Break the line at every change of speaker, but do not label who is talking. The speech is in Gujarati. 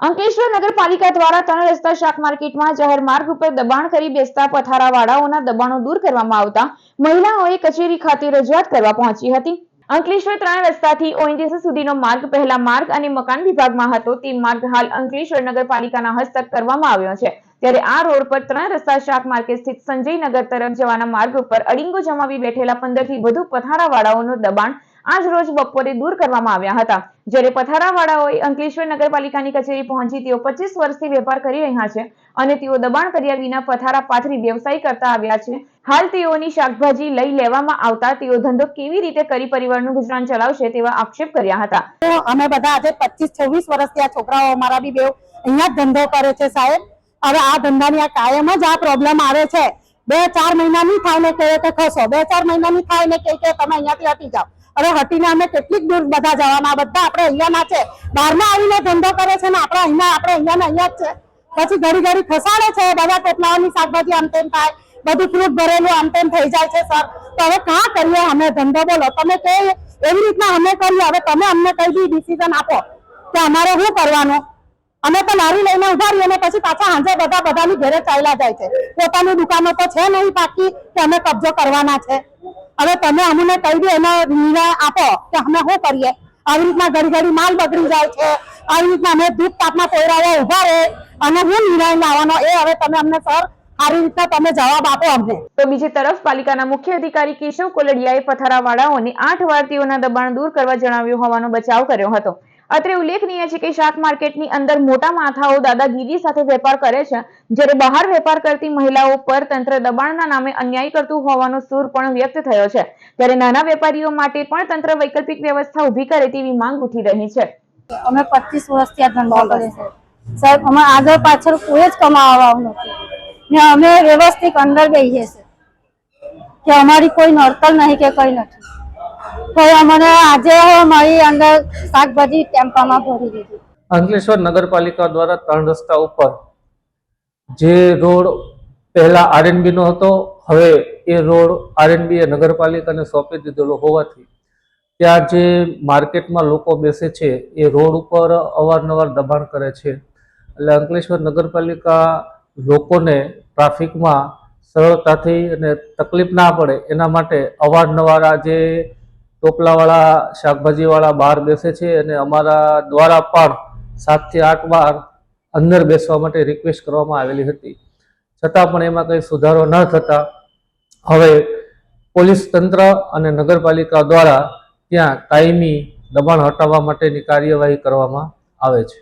અંકલેશ્વર નગરપાલિકા દ્વારા ત્રણ રસ્તા શાક માર્કેટમાં જાહેર માર્ગ ઉપર દબાણ કરી બેસતા પથારાવાળાઓના દબાણો દૂર કરવામાં આવતા મહિલાઓએ કચેરી ખાતે રજૂઆત કરવા પહોંચી હતી. અંકલેશ્વર ત્રણ રસ્તાથી ઓએનજીસી સુધીનો માર્ગ પહેલા માર્ગ અને મકાન વિભાગમાં હતો. તે માર્ગ હાલ અંકલેશ્વર નગરપાલિકાના હસ્તક કરવામાં આવ્યો છે. ત્યારે આ રોડ પર ત્રણ રસ્તા શાક માર્કેટ સ્થિત સંજયનગર તરફ જવાના માર્ગ ઉપર અડિંગો જમાવી બેઠેલા પંદરથી વધુ પથારાવાળાઓનું દબાણ આજ રોજ બપોરે દૂર કરવામાં આવ્યા હતા. જ્યારે પથારાવાળાઓએ અંકલેશ્વર નગરપાલિકાની કચેરી પહોંચી તેઓ પચીસ વર્ષથી વેપાર કરી રહ્યા છે અને તેઓ દબાણ કર્યા વિના પથારા પાથરી વ્યવસાય કરતા આવ્યા છે. હાલ તેઓની શાકભાજી લઈ લેવામાં આવતા તેઓ ધંધો કેવી રીતે કરી પરિવારનું ગુજરાન ચલાવશે તેવા આક્ષેપ કર્યા હતા.
તો અમે બધા આજે પચીસ, છવ્વીસ વર્ષથી આ છોકરાઓ, અમારા બી બે અહીંયા ધંધો કરે છે સાહેબ. હવે આ ધંધાની આ કાયમ જ આ પ્રોબ્લેમ આવે છે. બે ચાર મહિનાની થાય ને કહે કે ખસો. બે ચાર મહિનાની થાય ને કહે કે તમે અહીંયાથી હટી જાઓ. હવે હટીને અમે કેટલીક દૂર બધા જવાના બધા આપણે અહીંયાના છે. બહારમાં આવીને ધંધો કરે છે ને આપણે અહીંયા આપણે અહીંયાના અહીંયા જ છે. પછી ઘડી ઘડી ખસાડે છે બધા કેટલાઓની શાકભાજી, આમ તેમ થાય. બધું ફ્રૂટ ભરેલું, આમ તેમ થઈ જાય છે સર તો હવે કાં કરીએ અમે ધંધો? બોલો, તમે કે એવી રીતના અમે કરીએ? હવે તમે અમને કઈ બી ડિસિઝન આપો કે અમારે શું કરવાનું? અમે તો લારી લઈને ઊભા રહીએ પછી પાછા સાંજે બધા બધાની ઘરે ચાલ્યા જાય છે. પોતાની દુકાનો તો છે નહીં બાકી કે અમે કબજો કરવાના છે? હવે તમે અમને કહી દો, એનો નિર્ણય આપો કે અમે શું કરીએ? આવી રીતના ઘડી ઘડી માલ બગડી જાય છે. આવી રીતના અમે દૂધ તાપના કોયરાઓ ઊભા રહે. અને હું નિર્ણય લાવવાનો એ હવે તમે અમને, સર, સારી રીતના તમે જવાબ આપો અમને.
તો બીજી તરફ પાલિકાના મુખ્ય અધિકારી કેશવ કોલડિયાએ પથારાવાળાઓને આઠ વાર દબાણ દૂર કરવા જણાવ્યું હોવાનો બચાવ કર્યો હતો. અત્રે ઉલ્લેખનીય છે કે શાક માર્કેટની અંદર મોટા માથાઓ દાદાગીરી સાથે વેપાર કરે છે. જ્યારે બહાર વેપાર કરતી મહિલાઓ પર તંત્ર દબાણના નામે અન્યાય કરતું હોવાનો સૂર પણ વ્યક્ત થયો છે. ત્યારે નાના વેપારીઓ માટે પણ તંત્ર વૈકલ્પિક વ્યવસ્થા ઊભી કરે તેવી માંગ ઉઠી રહી છે.
અમે પચીસ વર્ષથી આ ધંધો કરીએ છીએ. સાહેબ, અમે આગળ પાછળ કોઈ જ કમાવાનું નથી. ને અમે વ્યવસ્થિત અંદર બેસીએ છીએ. કે અમારી કોઈ નડતર નહીં કે કઈ નથી. તો અમને આજે મારી અંદર શાકભાજી
અંકલેશ્વર નગરપાલિકા દ્વારા ત્રણ રસ્તા ઉપર જે રોડ પહેલા આરએનબી નો હતો, હવે એ રોડ આરએનબી એ નગરપાલિકાને સોંપી દીધેલો હોવાથી ત્યાં જે માર્કેટમાં લોકો બેસે છે, એ રોડ ઉપર અવારનવાર દબાણ કરે છે. એટલે અંકલેશ્વર નગરપાલિકા લોકોને ટ્રાફિકમાં સરળતાથી અને તકલીફ ના પડે એના માટે અવારનવાર આ જે ટોપલાવાળા, શાકભાજીવાળા બહાર બેસે છે અને અમારા દ્વારા પણ સાતથી આઠ વાર અંદર બેસવા માટે રિક્વેસ્ટ કરવામાં આવેલી હતી. છતાં પણ એમાં કંઈ સુધારો ન થતા હવે પોલીસ તંત્ર અને નગરપાલિકા દ્વારા ત્યાં કાયમી દબાણ હટાવવા માટેની કાર્યવાહી કરવામાં આવે છે.